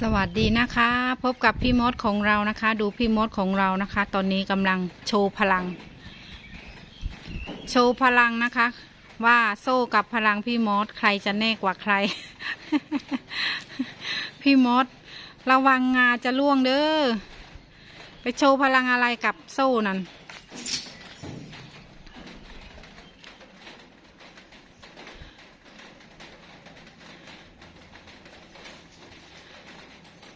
สวัสดีนะคะ พบกับพี่มดของเรานะคะ ดูพี่มดของเรานะคะ ตอนนี้กำลังโชว์พลัง โชว์พลังนะคะ ว่าโซ่กับพลังพี่มดใครจะแน่กว่าใคร พี่มดระวังงาจะล่วงเด้อไปโชว์พลังอะไรกับโซ่นั่น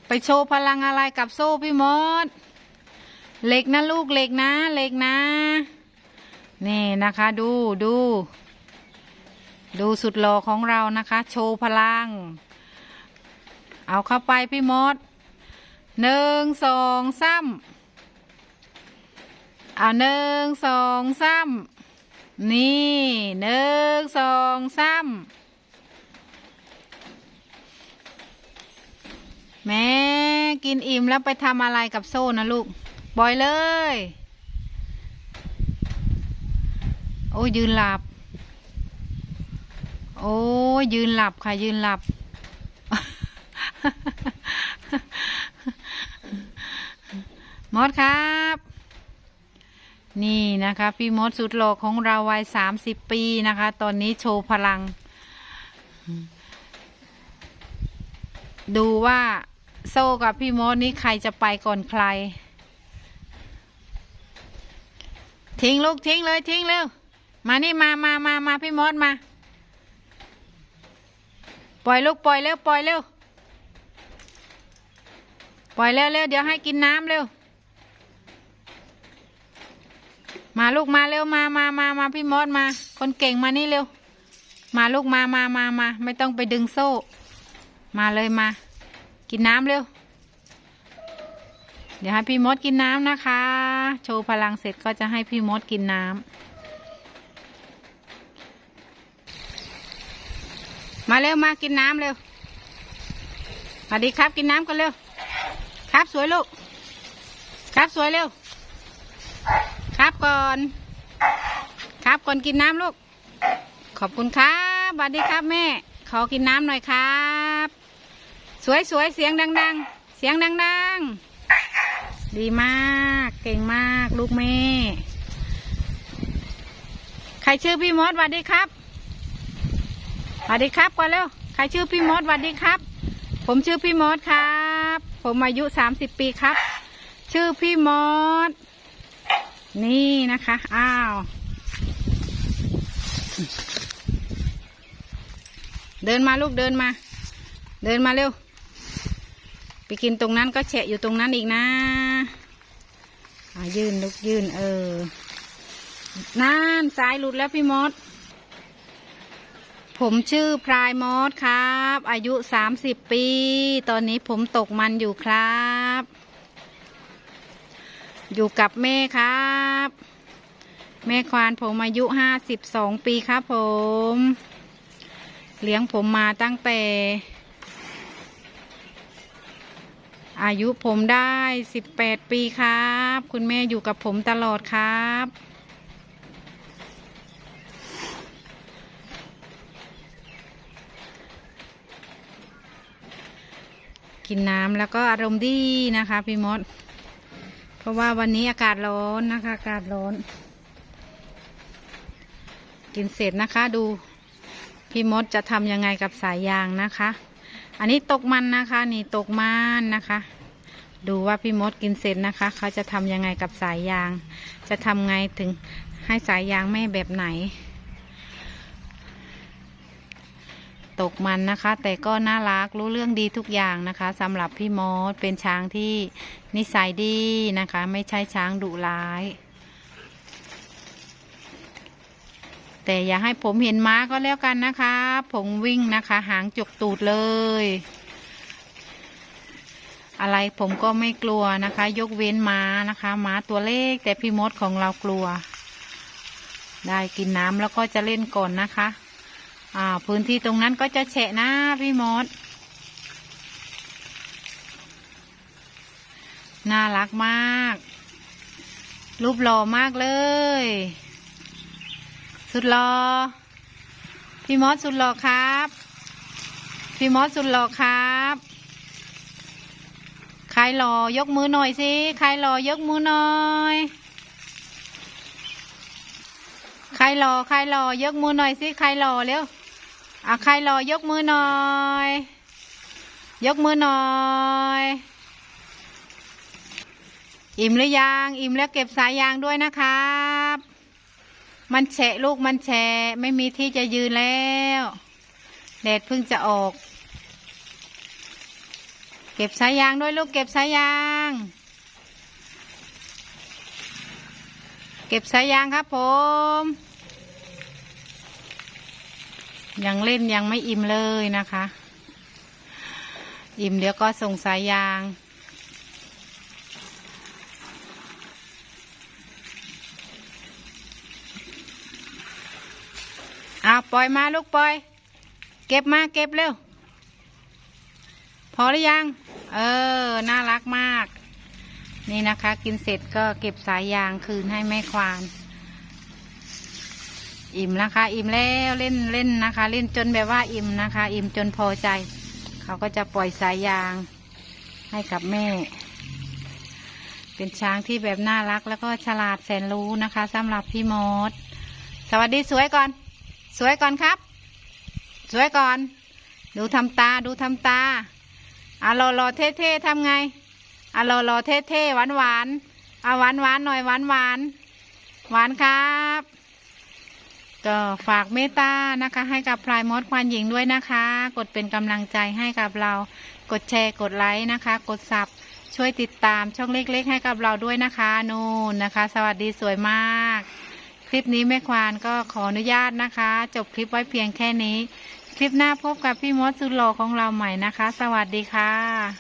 ไปโชว์พลังอะไรกับโซ่พี่มดเหล็กนะลูกเหล็กนะเหล็กนะนี่นะคะ ดูดู ดูสุดหล่อของเรานะคะ โชว์พลัง เอาเข้าไปพี่มดหนึ่งสองสามเอาหนึ่งสองสามนี่หนึ่งสองสา แม่กินอิ่มแล้วไปทำอะไรกับโซ่นะลูกปล่อยเลย โอ้ยยืนหลับ โอ้ยยืนหลับค่ะ ยืนหลับ มดครับ นี่นะคะ พี่มดสุดหล่อของเราวัยสามสิบปีนะคะ ตอนนี้โชว์พลัง ดูว่า โซ่กับพี่มดนี่ใครจะไปก่อนใคร ทิ้งลูกทิ้งเลยทิ้งเร็ว มานี่มามามามาพี่มดมา ปล่อยลูกปล่อยเร็วปล่อยเร็ว ปล่อยเร็วเร็วเดี๋ยวให้กินน้ำเร็ว มาลูกมาเร็วมามามามาพี่มดมา คนเก่งมานี่เร็ว มาลูกมามามามาไม่ต้องไปดึงโซ่ มาเลยมา กินน้ำเร็ว เดี๋ยวให้พี่มดกินน้ำนะคะ โชว์พลังเสร็จก็จะให้พี่มดกินน้ำ มาเร็วมากินน้ำเร็วสวัสดีครับกินน้ำกันเร็ว ครับสวยลูก ครับสวยเร็ว ครับก่อน ครับก่อนกินน้ำลูก ขอบคุณครับสวัสดีครับแม่ ขอกินน้ำหน่อยครับ สวยสวยเสียงดัง ๆ เสียงดัง ๆ ดีมาก เก่งมากลูกแม่ ใครชื่อพี่มดสวัสดีครับสวัสดีครับก่อนเร็วใครชื่อพี่มดสวัสดีครับ ผมชื่อพี่มดครับ ผมอายุสามสิบปีครับ ชื่อพี่มดนี่นะคะ อ้าว เดินมาลูกเดินมา เดินมาเร็ว ไปกินตรงนั้นก็แฉะอยู่ตรงนั้นอีกนะยืนลูกยืนเออนั่นสายหลุดแล้วพี่มด ผมชื่อพรายมอสครับ อายุสามสิบปี ตอนนี้ผมตกมันอยู่ครับ อยู่กับแม่ครับ แม่ควานผมอายุห้าสิบสองปีครับผม เลี้ยงผมมาตั้งแต่ อายุผมได้สิบแปดปีครับ คุณแม่อยู่กับผมตลอดครับ กินน้ำแล้วก็อารมณ์ดีนะคะพี่มด เพราะว่าวันนี้อากาศร้อนนะคะ อากาศร้อน กินเสร็จนะคะดู พี่มดจะทำยังไงกับสายยางนะคะ อันนี้ตกมันนะคะ นี่ตกมันนะคะ ดูว่าพี่มดกินเสร็จนะคะ เขาจะทำยังไงกับสายยาง จะทำไงถึงให้สายยางแม่แบบไหน ตกมันนะคะ แต่ก็น่ารักรู้เรื่องดีทุกอย่างนะคะสำหรับพี่มดเป็นช้างที่นิสัยดีนะคะ ไม่ใช่ช้างดุร้าย แต่อย่าให้ผมเห็นม้าก็แล้วกันนะคะ ผมวิ่งนะคะ หางจุกตูดเลย อะไรผมก็ไม่กลัวนะคะ ยกเว้นม้านะคะม้าตัวเล็กแต่พี่มดของเรากลัว ได้กินน้ำแล้วก็จะเล่นก่อนนะคะ อ่า พื้นที่ตรงนั้นก็จะแฉะนะพี่มดน่ารักมาก รูปหล่อมากเลย สุดหล่อพี่มอสสุดหล่อครับ พี่มอสสุดหล่อครับรหล่อยกมือหน่อยสิใครหล่อยกมือหน่อยใครหล่อใครหล่อยกมือหน่อยสิใครหล่อเร็วอะใครหล่อยกมือหน่อย ยกมือหน่อยอิ่มหรือยัง อิ่มแล้วเก็บสายยางด้วยนะครับ มันแฉะลูกมันแฉะไม่มีที่จะยืนแล้วแดดเพิ่งจะออก เก็บสายยางด้วยลูกเก็บสายยาง เก็บสายยางครับผม ยังเล่นยังไม่อิ่มเลยนะคะ อิ่มเดี๋ยวก็ส่งสายยาง เอา ปล่อยมาลูกปล่อย เก็บมาเก็บเร็ว พอหรือยัง เออ น่ารักมาก นี่นะคะ กินเสร็จก็เก็บสายยางคืนให้แม่ควาน อิ่มนะคะ อิ่มแล้วเล่นเล่นนะคะ เล่นจนแบบว่าอิ่มนะคะ อิ่มจนพอใจ เขาก็จะปล่อยสายยางให้กับแม่ เป็นช้างที่แบบน่ารักแล้วก็ฉลาดแสนรู้นะคะสำหรับพี่มดสวัสดีสวยก่อน สวยก่อนครับ สวยก่อน ดูทำตาดูทำตาอะรอรอเท่เท่ๆทำไงอะรอรอเท่เท่หวานหวานอะหวานหวานหน่อยหวานหวานหวานครับก็ฝากเมตตานะคะ ให้กับพลายมดควานหญิงด้วยนะคะ กดเป็นกำลังใจให้กับเรา กดแชร์กดไลค์นะคะ กดซับช่วยติดตามช่องเล็กๆ ให้กับเราด้วยนะคะ นูนนะคะ สวัสดีสวยมาก คลิปนี้แม่ควานก็ขออนุญาตนะคะ จบคลิปไว้เพียงแค่นี้ คลิปหน้าพบกับพี่มดสุดหล่อของเราใหม่นะคะ สวัสดีค่ะ